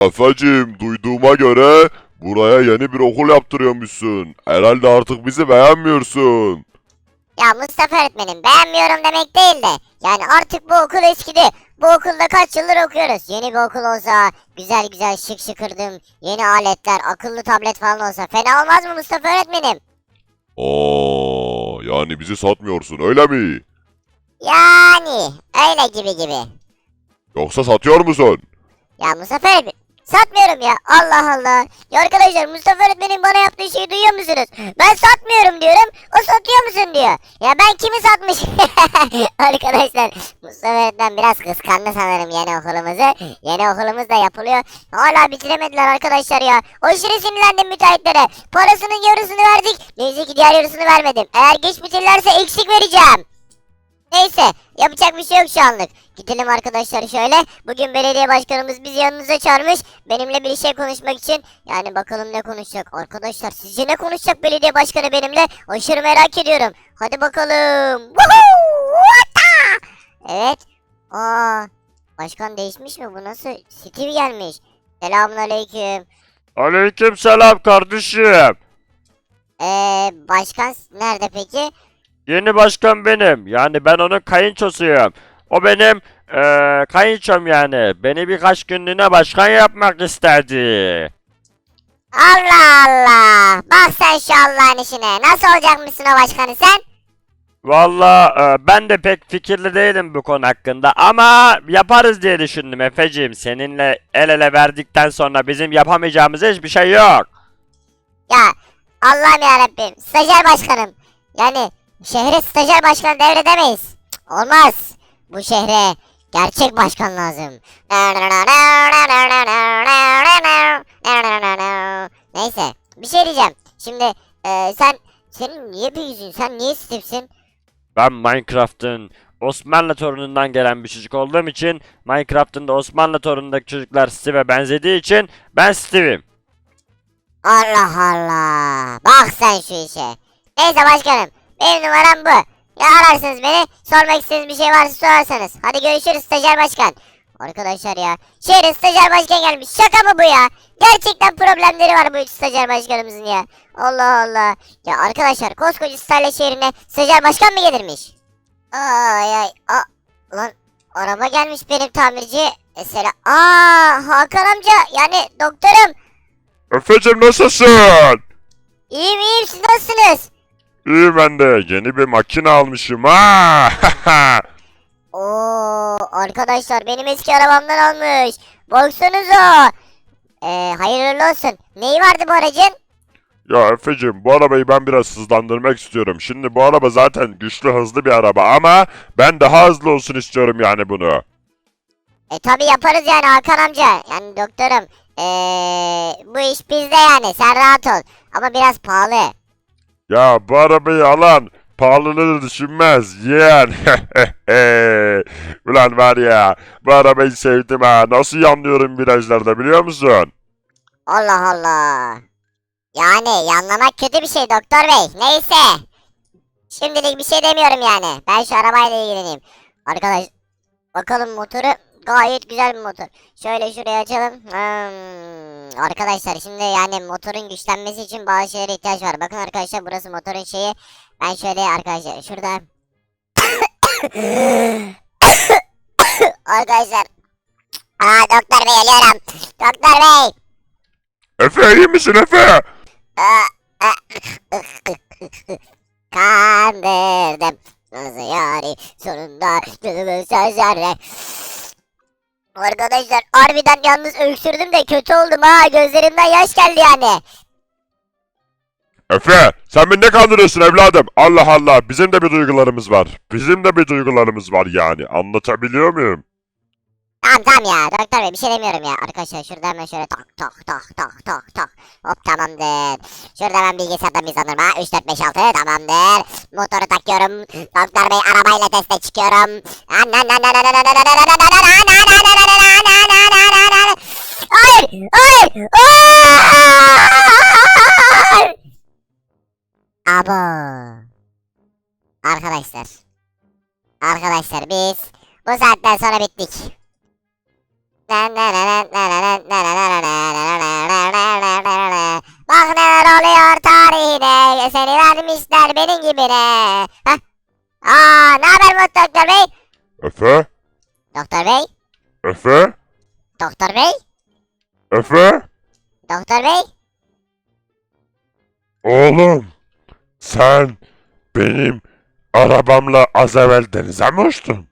Efecim duyduğuma göre buraya yeni bir okul yaptırıyormuşsun. Herhalde artık bizi beğenmiyorsun. Ya Mustafa öğretmenim beğenmiyorum demek değil de. Yani artık bu okul eskidi. Bu okulda kaç yıldır okuyoruz. Yeni bir okul olsa, güzel güzel şık şıkırdım, yeni aletler, akıllı tablet falan olsa fena olmaz mı Mustafa öğretmenim? Aa, yani bizi satmıyorsun öyle mi? Yani öyle gibi gibi. Yoksa satıyor musun? Ya Mustafa öğretmenim satmıyorum ya Allah Allah. Ya arkadaşlar Mustafa öğretmenin bana yaptığı şeyi duyuyor musunuz? Ben satmıyorum diyorum o satıyor musun diyor. Ya ben kimi satmış? arkadaşlar Mustafa öğretmen biraz kıskandı sanırım yeni okulumuzu. Yeni okulumuz da yapılıyor. Hala bitiremediler arkadaşlar ya. Aşırı sinirlendim müteahhitlere. Parasının yarısını verdik. Neyse ki diğer yarısını vermedim. Eğer geç bitirirlerse eksik vereceğim. Neyse yapacak bir şey yok şu anlık. Gidelim arkadaşlar şöyle. Bugün belediye başkanımız bizi yanınıza çağırmış. Benimle bir şey konuşmak için. Yani bakalım ne konuşacak. Arkadaşlar sizce ne konuşacak belediye başkanı benimle? Aşırı merak ediyorum. Hadi bakalım. Evet. Aa, başkan değişmiş mi? Bu nasıl? Steve gelmiş. Selamun aleyküm. Aleyküm selam kardeşim. Ee, başkan nerede peki? Yeni başkan benim. Yani ben onun kayınçosuyum. O benim eee kayınçom yani. Beni birkaç günlüğüne başkan yapmak istedi. Allah Allah. Bak sen şu Allah'ın işine. Nasıl olacakmışsın o başkanı sen? Valla eee, ben de pek fikirli değilim bu konu hakkında ama yaparız diye düşündüm Efeciğim. Seninle el ele verdikten sonra bizim yapamayacağımız hiçbir şey yok. Ya Allah'ım yarabbim. Stajyer başkanım. Yani şehre stajyer başkanı devredemeyiz. Cık, Olmaz. Bu şehre gerçek başkan lazım. Neyse bir şey diyeceğim. Şimdi e, sen senin niye bir yüzün? Sen niye Steve'sin? Ben Minecraft'ın Osmanlı torunundan gelen bir çocuk olduğum için Minecraft'ın da Osmanlı torunundaki çocuklar Steve'e benzediği için ben Steve'im. Allah Allah. Bak sen şu işe. Neyse başkanım. Benim numaram bu. Ya ararsınız beni. Sormak istediğiniz bir şey varsa sorarsanız. Hadi görüşürüz stajyer başkan. Arkadaşlar ya. Şehre stajyer başkan gelmiş. Şaka mı bu ya? Gerçekten problemleri var bu stajyer başkanımızın ya. Allah Allah. Ya arkadaşlar koskoca Starla şehrine stajyer başkan mı gelirmiş? Ay ay. A lan araba gelmiş benim tamirci. E, sela- Aa Hakan amca yani doktorum. Efecim nasılsın? İyiyim iyiyim siz nasılsınız? İyi ben de yeni bir makine almışım ha. Oo arkadaşlar benim eski arabamdan almış. Baksanıza. Ee, hayırlı olsun. Neyi vardı bu aracın? ya Efecim bu arabayı ben biraz hızlandırmak istiyorum. Şimdi bu araba zaten güçlü hızlı bir araba ama ben daha hızlı olsun istiyorum yani bunu. E tabi yaparız yani Hakan amca. Yani doktorum. Ee, bu iş bizde yani sen rahat ol. Ama biraz pahalı. Ya bu arabayı alan pahalılığını düşünmez yeğen. Ulan var ya bu arabayı sevdim ha. Nasıl yanlıyorum virajlarda biliyor musun? Allah Allah. Yani yanlamak kötü bir şey doktor bey. Neyse. Şimdilik bir şey demiyorum yani. Ben şu arabayla ilgileneyim. Arkadaş bakalım motoru gayet güzel bir motor. Şöyle şuraya açalım. Hmm, Arkadaşlar şimdi yani motorun güçlenmesi için bazı şeylere ihtiyaç var. Bakın arkadaşlar burası motorun şeyi. Ben şöyle arkadaşlar şurada. arkadaşlar. Aa doktor bey geliyorum. Doktor bey. Efe iyi misin Efe? Kandırdım. Nasıl yani sonunda gözümün sözlerle. Arkadaşlar harbiden yalnız öksürdüm de kötü oldum ha gözlerimden yaş geldi yani. Efe sen beni ne kandırıyorsun evladım? Allah Allah bizim de bir duygularımız var. Bizim de bir duygularımız var yani anlatabiliyor muyum? Tamam ya doktor bey bir şey demiyorum ya arkadaşlar şurada hemen şöyle tak tak tak tak tak tak hop tamamdır. Şurada hemen bilgisayarda bir sanırım ha 3 4 5 6 tamamdır. Motoru takıyorum. Doktor bey arabayla teste çıkıyorum. Hayır hayır hayır. Abo. Arkadaşlar. Arkadaşlar biz bu saatten sonra bittik. Bak neler oluyor tarihine. Seni vermişler benim gibine. Hah. Aa, ne haber bu doktor bey? Efe? Doktor bey? Efe? Doktor bey? Efe? Doktor bey? Oğlum, sen benim arabamla az evvel denize mi uçtun?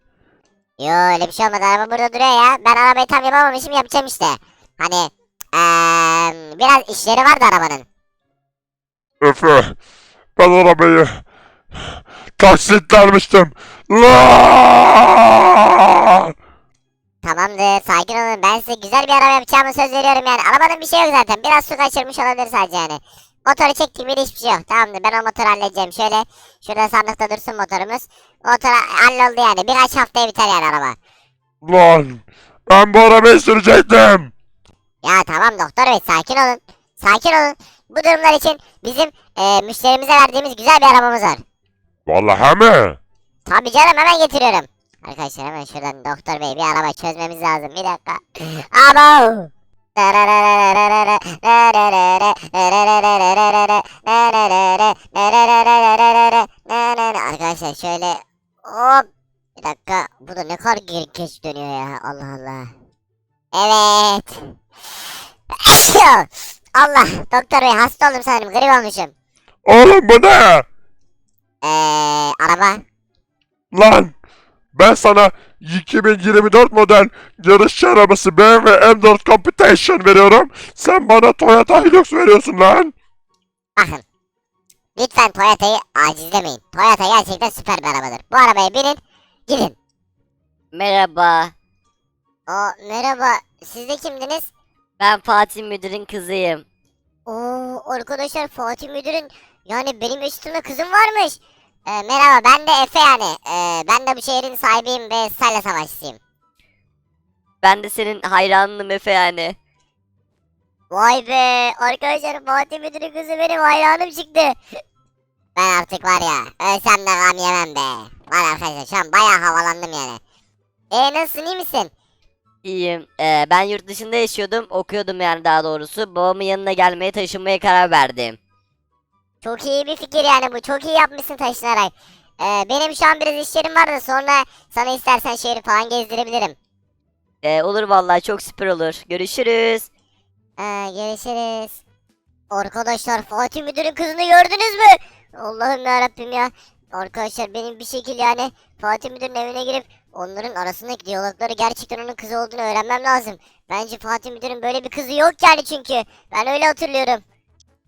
Yo öyle bir şey olmadı araba burada duruyor ya. Ben arabayı tam yapamamışım yapacağım işte. Hani eee biraz işleri vardı arabanın. Efe, ben arabayı taksitlenmiştim. Lan! Tamamdır sakin olun ben size güzel bir araba yapacağımı söz veriyorum yani. Arabanın bir şey yok zaten biraz su kaçırmış olabilir sadece yani. Motoru çektik bir hiçbir şey yok tamamdır ben o motoru halledeceğim. Şöyle şurada sandıkta dursun motorumuz. Motor halloldu yani birkaç haftaya biter yani araba. Lan! Ben bu arabayı sürecektim. Ya tamam doktor bey sakin olun. Sakin olun. Bu durumlar için bizim eee, müşterimize verdiğimiz güzel bir arabamız var. Vallahi mi? Tabii canım hemen getiriyorum. Arkadaşlar hemen şuradan doktor bey bir araba çözmemiz lazım. Bir dakika. Abo. Arkadaşlar şöyle hop bir dakika bu da ne kadar geri geç dönüyor ya Allah Allah. Evet. Allah doktor bey hasta oldum sanırım grip olmuşum. Oğlum bu ne? Eee araba. Lan! Ben sana 2024 model yarışçı arabası BMW M4 Competition veriyorum. Sen bana Toyota Hilux veriyorsun lan. Bakın. Lütfen Toyota'yı acizlemeyin. Toyota gerçekten süper bir arabadır. Bu arabaya binin, gidin. Merhaba, O merhaba, siz de kimdiniz? Ben Fatih Müdür'ün kızıyım. Oo arkadaşlar Fatih Müdür'ün yani benim üstümde kızım varmış. Ee, merhaba ben de Efe yani. Ee, ben de bu şehrin sahibiyim ve Salya Savaşçısıyım. Ben de senin hayranınım Efe yani. Vay be arkadaşlar Fatih Müdür'ün kızı benim hayranım çıktı. Ben artık var ya ölsem de gam yemem be. Var arkadaşlar şu an bayağı havalandım yani. E nasılsın iyi misin? İyiyim. Ee, ben yurt dışında yaşıyordum, okuyordum yani daha doğrusu. Babamın yanına gelmeye taşınmaya karar verdim. Çok iyi bir fikir yani bu. Çok iyi yapmışsın taşınarak. Ee, benim şu an biraz işlerim var da sonra sana istersen şehri falan gezdirebilirim. Ee, olur vallahi çok süper olur. Görüşürüz. Ee, görüşürüz. Arkadaşlar Fatih Müdür'ün kızını gördünüz mü? Allah'ım ya ya. Arkadaşlar benim bir şekilde yani Fatih Müdür'ün evine girip onların arasındaki diyalogları gerçekten onun kızı olduğunu öğrenmem lazım. Bence Fatih Müdür'ün böyle bir kızı yok yani çünkü. Ben öyle hatırlıyorum.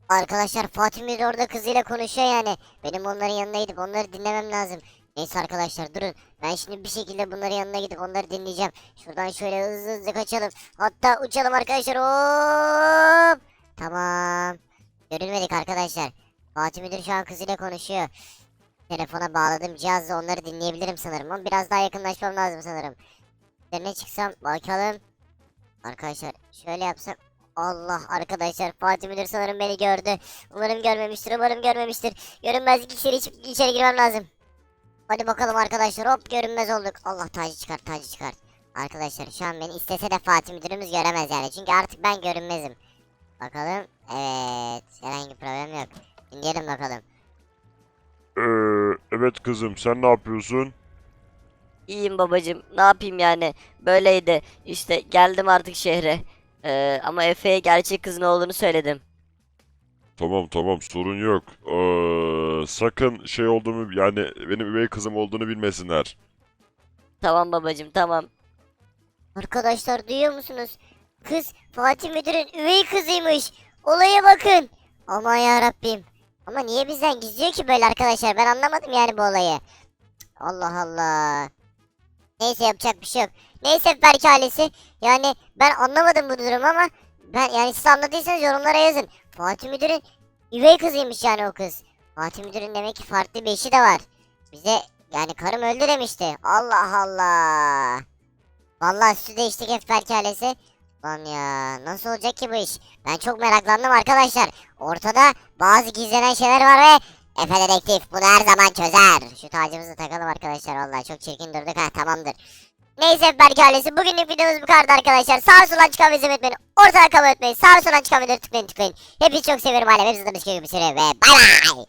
Arkadaşlar Fatih Müdür orada kızıyla konuşuyor yani. Benim onların yanına gidip onları dinlemem lazım. Neyse arkadaşlar durun. Ben şimdi bir şekilde bunların yanına gidip onları dinleyeceğim. Şuradan şöyle hızlı hızlı kaçalım. Hatta uçalım arkadaşlar. Hop. Tamam. Görülmedik arkadaşlar. Fatih Müdür şu an kızıyla konuşuyor. Telefona bağladığım cihazla onları dinleyebilirim sanırım ama biraz daha yakınlaşmam lazım sanırım. Üzerine çıksam bakalım. Arkadaşlar şöyle yapsam. Allah arkadaşlar Fatih Müdür sanırım beni gördü. Umarım görmemiştir umarım görmemiştir. Görünmezlik içeri, içeri girmem lazım. Hadi bakalım arkadaşlar hop görünmez olduk. Allah tacı çıkar tacı çıkar. Arkadaşlar şu an beni istese de Fatih Müdürümüz göremez yani. Çünkü artık ben görünmezim. Bakalım. Evet. Herhangi problem yok. Dinleyelim bakalım. Evet kızım sen ne yapıyorsun? İyiyim babacım. Ne yapayım yani? Böyleydi. İşte geldim artık şehre. Ee, ama Efe'ye gerçek kızın olduğunu söyledim. Tamam tamam sorun yok. Ee, sakın şey olduğumu yani benim üvey kızım olduğunu bilmesinler. Tamam babacım tamam. Arkadaşlar duyuyor musunuz? Kız Fatih Müdür'ün üvey kızıymış. Olaya bakın. Aman ya Rabbim. Ama niye bizden gizliyor ki böyle arkadaşlar? Ben anlamadım yani bu olayı. Allah Allah. Neyse yapacak bir şey yok. Neyse belki ailesi. Yani ben anlamadım bu durumu ama ben yani siz anladıysanız yorumlara yazın. Fatih Müdür'ün üvey kızıymış yani o kız. Fatih Müdür'ün demek ki farklı bir eşi de var. Bize yani karım öldü demişti. Allah Allah. Vallahi sütü değiştik Efberk ailesi. Lan ya nasıl olacak ki bu iş? Ben çok meraklandım arkadaşlar. Ortada bazı gizlenen şeyler var ve Efe dedektif bunu her zaman çözer. Şu tacımızı takalım arkadaşlar vallahi çok çirkin durduk ha tamamdır. Neyse Berk ailesi bugünlük videomuz bu kadar arkadaşlar. Sağ sola çıkan videoyu unutmayın. Ortada kabul etmeyin. Sağ sola çıkan videoyu tıklayın tıklayın. Hepinizi çok seviyorum ailem. Hepinizi tanışmak gibi bir süre ve bay bay.